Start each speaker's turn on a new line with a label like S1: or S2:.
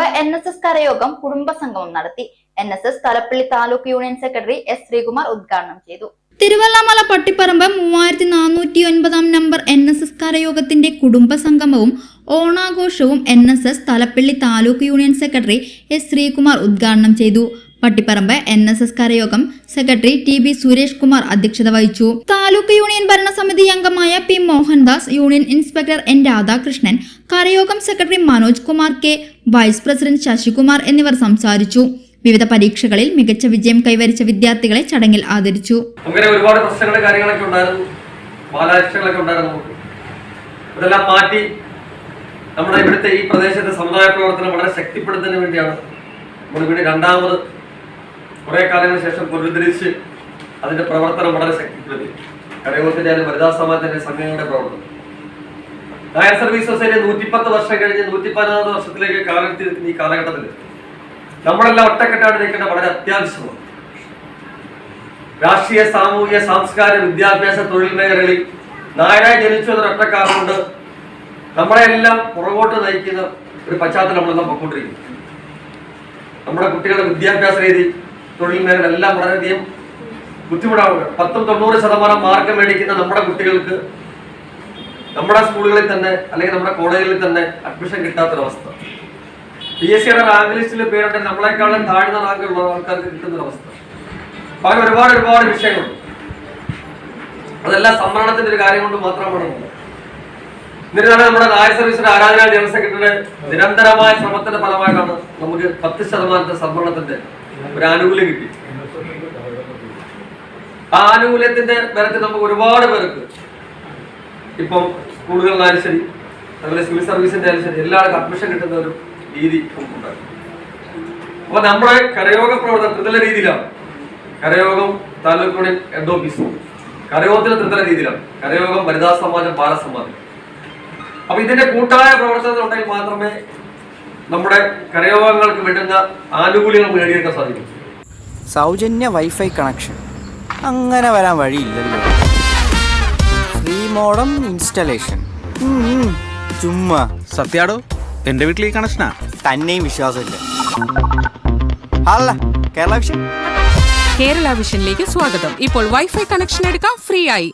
S1: Pattiparambu N S S കരയോഗം കുടുംബസംഗമം നടത്തി. N S S Thalappally taluk union secretary S Sreekumar ഉദ്ഘാടനം ചെയ്തു.
S2: തിരുവല്ലാമല പട്ടിപ്പറമ്പ് മൂവായിരത്തി നാനൂറ്റി ഒൻപതാം നമ്പർ എൻ എസ് എസ് കരയോഗത്തിന്റെ കുടുംബസംഗമവും ഓണാഘോഷവും N S S Thalappally taluk union secretary S Sreekumar ഉദ്ഘാടനം ചെയ്തു. Pattiparambu N S S കരയോഗം secretary T B Suresh Kumar അധ്യക്ഷത വഹിച്ചു. താലൂക്ക് യൂണിയൻ ഭരണസമിതി അംഗമായ P Mohandas union inspector N Radhakrishnan കരയോഗം secretary Manoj Kumar K vice president Sasikumar എന്നിവർ സംസാരിച്ചു. വിവിധ പരീക്ഷകളിൽ മികച്ച വിജയം കൈവരിച്ച വിദ്യാർത്ഥികളെ ചടങ്ങിൽ ആദരിച്ചു.
S3: അങ്ങനെ ഒരുപാട് പ്രശ്നങ്ങളും കാര്യങ്ങളൊക്കെ ഉണ്ടായിരുന്നു. ബാലാരിഷ്ടങ്ങളൊക്കെ ഉണ്ടായിരുന്നു. ഇതെല്ലാം മാറ്റി നമ്മുടെ ഇവിടുത്തെ ഈ പ്രദേശത്തെ സമുദായ പ്രവർത്തനം വളരെ ശക്തിപ്പെടുത്തുന്നതിന് വേണ്ടിയാണ്. നമ്മൾ ഇവിടെ രണ്ടാമത് കുറെ കാലങ്ങൾക്ക് ശേഷം പുനരുദ്ധരിച്ച് അതിന്റെ പ്രവർത്തനം വളരെ ശക്തിപ്പെടുത്തി. കരയോഗത്തിന്റെ അതിന് വനിതാ സമാജത്തിന്റെ സംഘങ്ങളുടെ പ്രവർത്തനം. നായർ സർവീസ് സൊസൈറ്റി നൂറ്റിപ്പത്ത് വർഷം കഴിഞ്ഞ് നൂറ്റി പതിനാറ് വർഷത്തിലേക്ക് കാലഘട്ടത്തിൽ ഈ കാലഘട്ടത്തിൽ നമ്മളെല്ലാം ഒറ്റക്കെട്ടാണ് നിൽക്കേണ്ട വളരെ അത്യാവശ്യമാണ്. രാഷ്ട്രീയ സാമൂഹിക സാംസ്കാരിക വിദ്യാഭ്യാസ തൊഴിൽ മേഖലകളിൽ നായരായി ജനിച്ചു എന്നൊരൊറ്റ കാരണമുണ്ട് നമ്മളെല്ലാം പുറകോട്ട് നയിക്കുന്ന ഒരു പശ്ചാത്തലം നമ്മളെല്ലാം പൊക്കൊണ്ടിരിക്കുന്നു നമ്മുടെ കുട്ടികളുടെ വിദ്യാഭ്യാസ രീതി തൊഴിൽ മേഖല എല്ലാം വളരെയധികം ബുദ്ധിമുട്ടാവുക പത്തും തൊണ്ണൂറ് ശതമാനം മാർക്ക് മേടിക്കുന്ന നമ്മുടെ കുട്ടികൾക്ക് നമ്മുടെ സ്കൂളുകളിൽ തന്നെ അല്ലെങ്കിൽ നമ്മുടെ കോളേജുകളിൽ തന്നെ അഡ്മിഷൻ കിട്ടാത്തൊരവസ്ഥ. പി എസ് സിയുടെ റാങ്ക് ലിസ്റ്റിൽ പേരുണ്ടെങ്കിൽ നമ്മളെക്കാളും താഴ്ന്ന റാങ്കുള്ള ആൾക്കാർക്ക് കിട്ടുന്നൊരവസ്ഥ. അങ്ങനെ ഒരുപാട് ഒരുപാട് വിഷയങ്ങളുണ്ട് അതെല്ലാം സംവരണത്തിന്റെ ഒരു കാര്യം കൊണ്ട് മാത്രമാണ് എന്നിരുന്നാലും നമ്മുടെ നായർ സർവീസിന്റെ ആരാധന ജനറൽ സെക്രട്ടറിയുടെ നിരന്തരമായ ശ്രമത്തിന്റെ ഫലമായിട്ടാണ് നമുക്ക് പത്ത് ശതമാനത്തെ സംവരണത്തിന്റെ ഒരു ആനുകൂല്യം കിട്ടി. ആ ആനുകൂല്യത്തിന്റെ ബലത്തിൽ നമുക്ക് ഒരുപാട് പേർക്ക് ഇപ്പം സ്കൂളുകളിലായാലും ശരി അതുപോലെ സിവിൽ സർവീസിന്റെ ആയാലും ശരി എല്ലാവർക്കും അഡ്മിഷൻ കിട്ടുന്ന ഒരു രീതി നമുക്കുണ്ടാകും അപ്പൊ നമ്മുടെ കരയോഗ പ്രവർത്തനം ത്രിതല രീതിയിലാണ്. കരയോഗം താലൂക്ക് യൂണിയൻ ഹെഡ് ഓഫീസ്. കരയോഗത്തിന് ത്രിതല രീതിയിലാണ്. കരയോഗം വനിതാ സമാജം ബാലസമാജം. അപ്പൊ ഇതിന്റെ കൂട്ടായ പ്രവർത്തനങ്ങൾ ഉണ്ടെങ്കിൽ മാത്രമേ നമ്മുടെ കരയോഗങ്ങൾക്ക് വേണ്ടുന്ന ആനുകൂല്യങ്ങൾ നേടിയെടുക്കാൻ സാധിക്കും.
S4: സൗജന്യ വൈഫൈ കണക്ഷൻ. അങ്ങനെ വരാൻ വഴിയില്ലല്ലോ. Free modem installation. ചുമ്മാ.
S5: സത്യാടോ എന്റെ വീട്ടിൽ ഈ കണക്ഷനാ?
S4: തന്നെയും വിശ്വാസമില്ല. അല്ല കേരള വിഷൻ.
S6: കേരള വിഷനിലേക്ക് സ്വാഗതം. ഇപ്പോൾ വൈഫൈ കണക്ഷൻ എടുക്കാം ഫ്രീ ആയി.